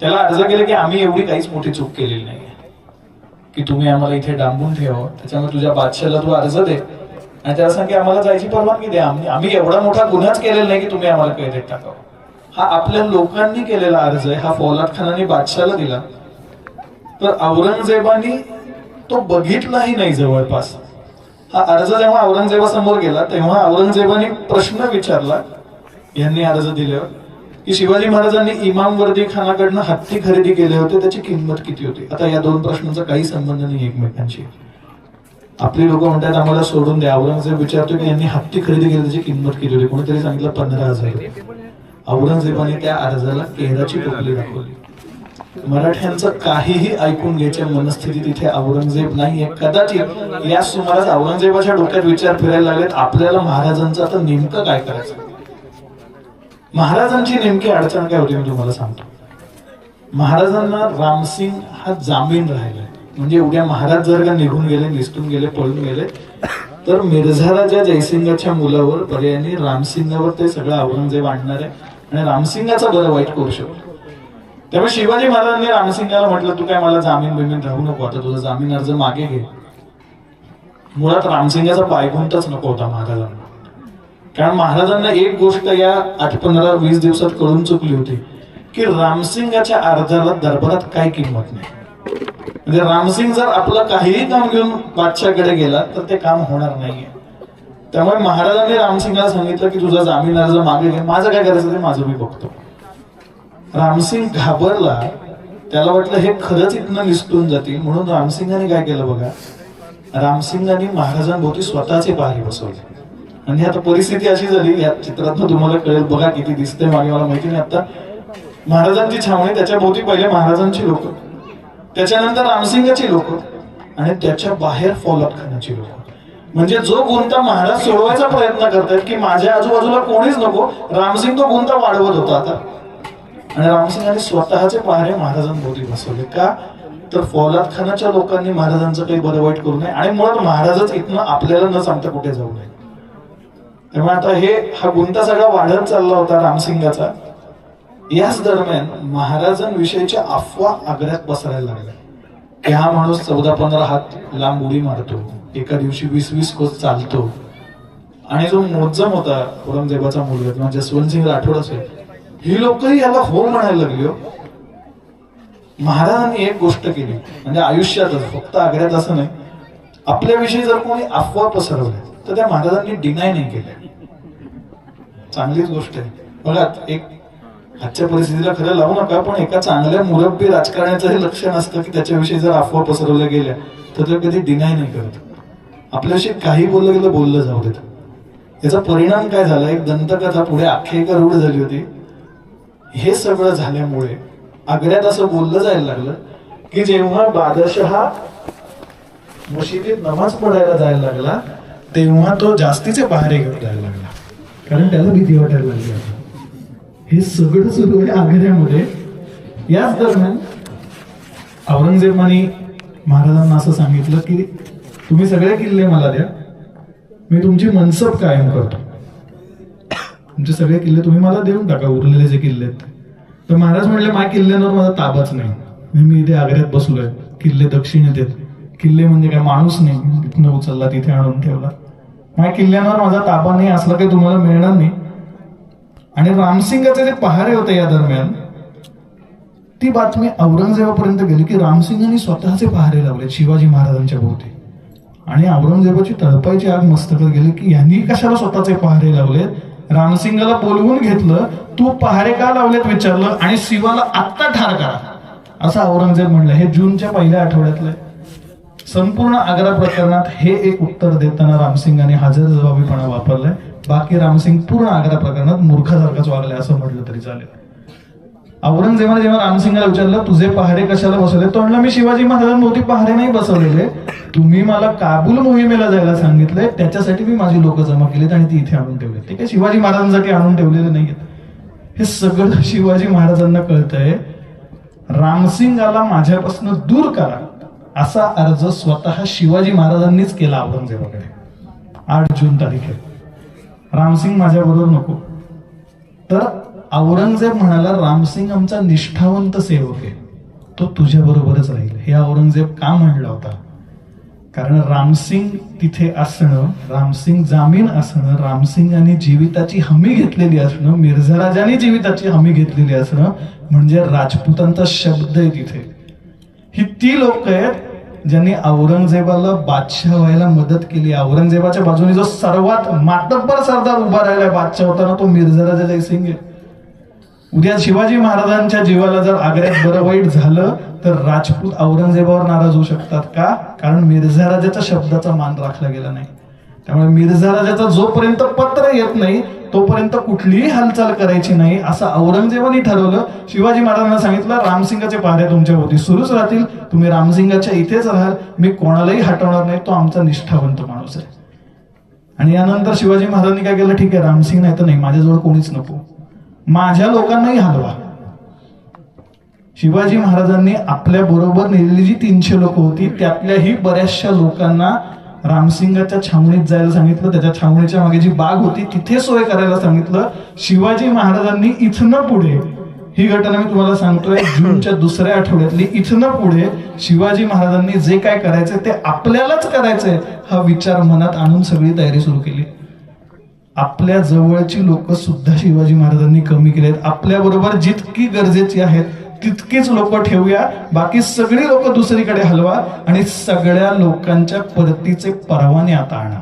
त्याला अर्ज केलं की आम्ही एवढी काहीच मोठी चूक केलेली नाही की तुम्ही आम्हाला इथे डांबून ठेवा. त्याच्यामुळे तुझ्या बादशाला तू अर्ज दे. आणि त्याला सांग की आम्हाला जायची परवानगी द्या आम्ही आम्ही एवढा मोठा गुन्हाच केलेला नाही की तुम्ही आम्हाला कैदेत टाकावं. हा आपल्या लोकांनी केलेला अर्ज आहे. हा फौलाद खानाने बादशाला दिला. तर औरंगजेबानी तो बघितलाही नाही जवळपास. हा अर्ज जेव्हा औरंगजेबासमोर गेला तेव्हा औरंगजेबाने प्रश्न विचारला. यांनी अर्ज दिल्यावर की शिवाजी महाराजांनी इमाम वर्दी खानाकडनं हत्ती खरेदी केले होते त्याची किंमत किती होती? आता या दोन प्रश्नांचा काही संबंध नाही एकमेकांशी. आपली लोक म्हणतात आम्हाला सोडून द्या. औरंगजेब विचारतो की यांनी हत्ती खरेदी केली त्याची किंमत किती होती? कोणीतरी सांगितलं पंधरा हजार औरंगजेबाने त्या अर्जाला केराची टोपली दाखवली. मराठ्यांचं काहीही ऐकून घ्यायच्या मनस्थिती तिथे औरंगजेब नाहीये कदाचित या सुमारास औरंगजेबाच्या डोक्यात विचार फिरायला लागलेत. आपल्याला महाराजांचं आता नेमकं काय करायचं? महाराजांची नेमकी अडचण काय होती म्हणजे मी तुम्हाला सांगतो. महाराजांना रामसिंग हा जामीन राहिला म्हणजे उद्या महाराज जर का निघून गेले निसटून गेले पळून गेले तर मिर्झा राजा जयसिंगाच्या मुलावर पर्यायाने रामसिंगावर ते सगळं औरंगजेब आणणार आहे आणि रामसिंगाचा बरं वाईट करू शकतो. त्यामुळे शिवाजी महाराजांनी रामसिंगाला म्हटलं तू काय मला जामीन बिमीन राहू नको आता तुझा जामीन अर्ज मागे घे. मुळात रामसिंगाचा पायगुंतच नको होता महाराजांना. कारण महाराजांना एक गोष्ट या आठ पंधरा वीस दिवसात कळून चुकली होती की रामसिंगाच्या अर्जाला दरबारात काय किंमत नाही. म्हणजे रामसिंग जर आपलं काहीही काम घेऊन बादशाकडे गेला तर ते काम होणार नाहीये. त्यामुळे महाराजांनी रामसिंगला सांगितलं की तुझा जामीन अर्ज मागे घे. माझं काय करायचं ते माझं मी बघतो. रामसिंग घाबरला. त्याला वाटलं हे खरंच इथनं निसटून जातील. म्हणून रामसिंगाने काय केलं बघा? रामसिंगाने महाराजांभोवती स्वतःचे पहारे बसवले. आणि आता परिस्थिती अशी झाली या चित्रातनं तुम्हाला कळेल बघा किती दिसते मागे मला माहिती नाही आता. महाराजांची छावणी त्याच्या भोवती पहिले महाराजांची लोक. त्याच्यानंतर रामसिंगाची लोक. आणि त्याच्या बाहेर फॉलोअप खानाची लोक. म्हणजे जो गुंता महाराज सोडवायचा प्रयत्न करतायत की माझ्या आजूबाजूला कोणीच नको रामसिंग तो गुंता वाढवत होता आता. आणि रामसिंगाने स्वतःचे पहारे महाराजांभोवती बसवले. का? तर फौलाद खानाच्या लोकांनी महाराजांचं काही बरं वाईट करू नये. आणि मुळात महाराजच इथनं आपल्याला न सांगता कुठे जाऊ नये. तेव्हा आता हे हा गुंता सगळा वाढत चालला होता रामसिंगाचा. याच दरम्यान महाराजांविषयीच्या अफवा आग्र्यात पसरायला लागल्या. की हा माणूस चौदा पंधरा हात लांब उडी मारतो. एका दिवशी वीस वीस कोस चालतो. आणि जो मोजम होता औरंगजेबाचा मुलगा किंवा जसवंतसिंग राठोड असेल ही लोकही याला हो म्हणायला लागली हो. महाराजांनी एक गोष्ट केली म्हणजे आयुष्यातच फक्त आग्र्यात असं नाही आपल्याविषयी जर कोणी अफवा पसरवल्या तर त्या महाराजांनी डिनाय नाही केल्या. चांगलीच गोष्ट आहे. बघा एक आजच्या परिस्थितीला खरं लावू नका पण एका चांगल्या मुरब्बी राजकारण्याचं हे लक्षण असतं की त्याच्याविषयी जर अफवा पसरवल्या गेल्या तर ते कधी डिनाय नाही करत. आपल्याविषयी काही बोललं गेलं बोललं जाऊ देत. याचा परिणाम काय झाला? एक दंतकथा पुढे आख्यायिका रूढ झाली होती. हे सगळं झाल्यामुळे आग्र्यात असं बोललं जायला लागलं की जेव्हा बादशहा मशिदीत नमाज पडायला जायला लागला तेव्हा तो जास्तीचे पहारे घेऊन जायला लागला. कारण त्याला भीती वाटायला लागली आता. हे सगळं सुरू आहे आग्र्यामध्ये याच दरम्यान औरंगजेबाने महाराजांना असं सांगितलं की तुम्ही सगळे किल्ले मला द्या. मी तुमची मनसब कायम करतो. तुमचे सगळे किल्ले तुम्ही मला देऊन टाका उरलेले जे किल्ले आहेत. तर महाराज म्हणले माझ्या किल्ल्यांवर माझा ताबाच नाही. मी मी इथे आग्र्यात बसलोय. किल्ले दक्षिणेत आहेत. किल्ले म्हणजे काय? माणूस नाही. इथनं उचलला तिथे आणून ठेवला. माझ्या किल्ल्यांवर माझा ताबा नाही असलं काही तुम्हाला मिळणार नाही. आणि रामसिंगाचे जे पहारे होते या दरम्यान ती बातमी औरंगजेबापर्यंत गेली की रामसिंगांनी स्वतःचे पहारे लावले शिवाजी महाराजांच्या भोवती. आणि औरंगजेबाची तळपायची आग मस्तकात गेली की यांनी कशाला स्वतःचे पहारे लावलेत? रामसिंगाला बोलवून घेतलं तू पहारे का लावलेत? विचारलं. आणि शिवाला आत्ता ठार करा. असं औरंगजेब म्हणलं. हे जूनच्या पहिल्या आठवड्यातलं संपूर्ण आग्रा प्रकरणात हे एक उत्तर देताना रामसिंगाने हजर जबाबीपणा वापरलाय. बाकी रामसिंग पूर्ण आग्रा प्रकरणात मूर्खासारखाच वागले असं म्हटलं तरी चालेल. औरंगजेबाने जेव्हा रामसिंगाला विचारलं तुझे पहाडे कशाला बसवले? तो म्हणला मी शिवाजी महाराजांभोवती पहारे नाही बसवलेले. तुम्ही मला काबूल मोहिमेला जायला सांगितलंय. त्याच्यासाठी मी माझी लोक जमा केलीत आणि ती इथे आणून ठेवली ते काही शिवाजी महाराजांसाठी आणून ठेवलेले नाहीयेत हे सगळं शिवाजी महाराजांना कळतंय. रामसिंगाला माझ्यापासून दूर करा. असा अर्ज स्वतः शिवाजी महाराजांनीच केला औरंगजेबाकडे. आठ जून तारीख. आहे रामसिंग माझ्याबरोबर नको. तर औरंगजेब म्हणाला रामसिंग आमचा निष्ठावंत सेवक आहे. तो तुझ्या बरोबरच राहील. हे औरंगजेब का म्हणला होता? कारण रामसिंग तिथे असणं रामसिंग जामीन असणं रामसिंगाने जीविताची हमी घेतलेली असणं मिर्झा राजाने जीविताची हमी घेतलेली असणं म्हणजे राजपुतांचा शब्द आहे तिथे. ही ती लोक आहेत ज्यांनी औरंगजेबाला बादशाह व्हायला मदत केली? औरंगजेबाच्या बाजूने जो सर्वात मातब्बर सरदार उभा राहिला बादशाह होताना तो मिर्झा राजा जयसिंग. आहे उद्या शिवाजी महाराजांच्या जीवाला जर आग्र्यात बरं वाईट झालं तर राजपूत औरंगजेबावर नाराज होऊ शकतात का? कारण मिर्झा राजाच्या शब्दाचा मान राखला गेला नाही. त्यामुळे मिर्झा राजाचा जोपर्यंत पत्र येत नाही तोपर्यंत कुठलीही हालचाल करायची नाही असं औरंगजेबाने ठरवलं. शिवाजी महाराजांना सांगितलं रामसिंगाचे पाहऱ्या तुमच्या होती सुरूच राहतील. तुम्ही रामसिंगाच्या इथेच राहाल. मी कोणालाही हटवणार नाही. तो आमचा निष्ठावंत माणूस आहे. आणि यानंतर शिवाजी महाराजांनी काय केलं? ठीक आहे रामसिंग नाही तर नाही. माझ्याजवळ कोणीच नको. माझ्या लोकांनाही हलवा. शिवाजी महाराजांनी आपल्या बरोबर नेलेली जी तीनशे लोक होती त्यातल्याही बऱ्याचशा लोकांना रामसिंगाच्या छावणीत जायला सांगितलं. त्याच्या छावणीच्या मागे जी बाग होती तिथे सोय करायला सांगितलं. शिवाजी महाराजांनी इथनं पुढे ही घटना मी तुम्हाला सांगतोय जूनच्या दुसऱ्या आठवड्यातली इथनं पुढे शिवाजी महाराजांनी जे काय करायचंय ते आपल्यालाच करायचंय हा विचार मनात आणून सगळी तयारी सुरू केली. आपल्या जवळची लोक सुद्धा शिवाजी महाराजांनी कमी केलेत. आपल्या बरोबर जितकी गरजेची आहेत तितकीच लोक ठेवूया. बाकी सगळी लोक दुसरीकडे हलवा आणि सगळ्या लोकांच्या परतीचे परवाने आता आणा.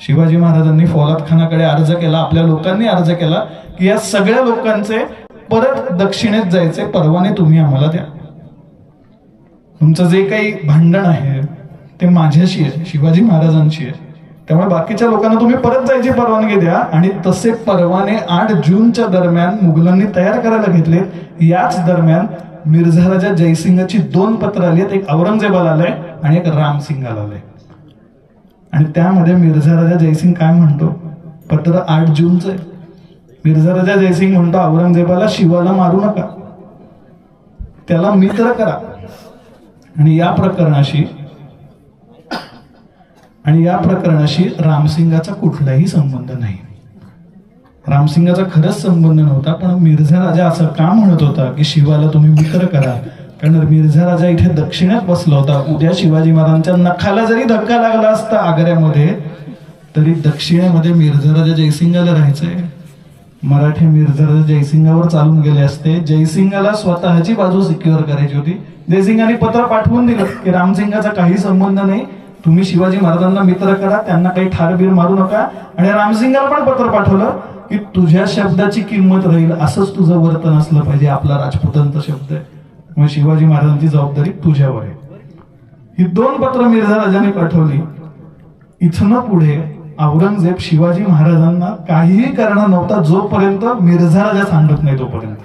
शिवाजी महाराजांनी फौलाद खानाकडे अर्ज केला आपल्या लोकांनी अर्ज केला की या सगळ्या लोकांचे परत दक्षिणेत जायचे परवाने तुम्ही आम्हाला द्या. तुमचं जे काही भांडण आहे ते माझ्याशी आहे शिवाजी महाराजांशी आहे. त्यामुळे बाकीच्या लोकांना तुम्ही परत जायची परवानगी द्या. आणि तसे परवाने आठ जूनच्या दरम्यान मुघलांनी तयार करायला घेतले याच दरम्यान मिर्झा राजा जयसिंगाची दोन पत्र आली आहेत. एक औरंगजेबाला आलंय आणि एक रामसिंगाला आलंय. आणि त्यामध्ये मिर्झा राजा जयसिंग काय म्हणतो? पत्र आठ जूनचं आहे. मिर्झा राजा जयसिंग म्हणतो औरंगजेबाला शिवाला मारू नका. त्याला मित्र करा. आणि या प्रकरणाशी आणि या प्रकरणाशी रामसिंगाचा कुठलाही संबंध नाही. रामसिंगाचा खरंच संबंध नव्हता पण मिर्झा राजा असं का म्हणत होता की शिवाला तुम्ही मित्र करा? कारण मिर्झा राजा इथे दक्षिणेत बसला होता. उद्या शिवाजी महाराजांच्या नखाला जरी धक्का लागला असता आग्र्यामध्ये तरी दक्षिणेमध्ये मिर्झा राजा जयसिंगाला राहायचंय. मराठी मिर्झा राजा जयसिंगावर चालून गेले असते. जयसिंगाला स्वतःची बाजू सिक्युअर करायची होती. जयसिंगाने पत्र पाठवून दिलं की रामसिंगाचा काही संबंध नाही. तुम्ही शिवाजी महाराजांना मित्र करा त्यांना काही ठारबीर मारू नका. आणि रामसिंगाला पण पत्र पाठवलं की तुझ्या शब्दाची किंमत राहील असंच तुझं वर्तन असलं पाहिजे. आपला राजपुतांचा शब्द आहे. मग शिवाजी महाराजांची जबाबदारी तुझ्यावर आहे. ही दोन पत्र मिर्झा राजाने पाठवली. इथनं पुढे औरंगजेब शिवाजी महाराजांना काहीही करणार नव्हता जोपर्यंत मिर्झा राजा सांगत नाही तोपर्यंत.